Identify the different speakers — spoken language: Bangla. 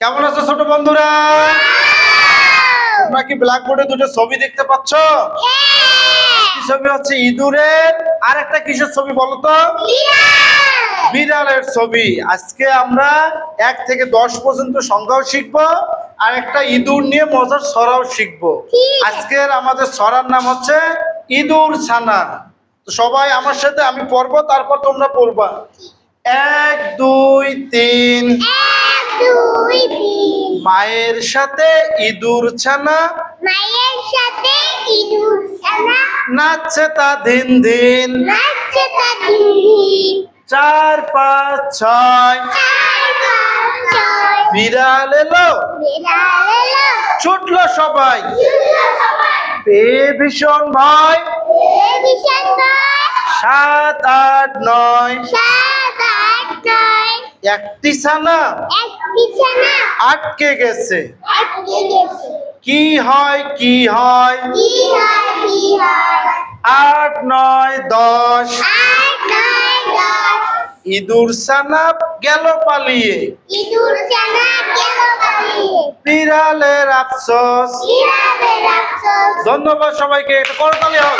Speaker 1: কেমন আছো ছোট বন্ধুরা? তোমরা কি ব্ল্যাকবোর্ডে দুটো ছবি দেখতে পাচ্ছ? কি ছবি হচ্ছে? ইঁদুরের আর একটা কিসের ছবি বলো তো? বিড়ালের। ছবি। আজকে আমরা এক থেকে দশ পর্যন্ত সংখ্যাও শিখব আর একটা ইঁদুর নিয়ে মজার সরাও শিখব। আজকের আমাদের সরার নাম হচ্ছে ইঁদুর ছানা। তো সবাই আমার সাথে আমি পড়ব তারপর তোমরা পড়বা। এক দুই তিন। মায়ের সাথে ইঁদুর ছানা
Speaker 2: মায়ের সাথে ইঁদুর ছানা
Speaker 1: নাচছে তা দিন দিন।
Speaker 2: নাচছে তা দিন দিন।
Speaker 1: চার পাঁচ ছয়। বিড়াল এলো। ছুটলো সবাই।
Speaker 2: ছুটলো সবাই।
Speaker 1: পেয়ে ভীষণ ভয়।
Speaker 2: ভীষণ ভয়।
Speaker 1: সাত আট নয়।
Speaker 2: সাত আট নয়
Speaker 1: একটি ছানা আটকে গেছে।
Speaker 2: আটকে গেছে।
Speaker 1: কি হয় কি হয়?
Speaker 2: কি হয় কি হয়? আট নয় দশ।
Speaker 1: ইঁদুর ছানা গেল পালিয়ে।
Speaker 2: ইঁদুর ছানা গেল পালিয়ে।
Speaker 1: বিড়ালের আফসোস।
Speaker 2: বিড়ালের আফসোস।
Speaker 1: ধন্যবাদ সবাইকে। এটা করতালি হোক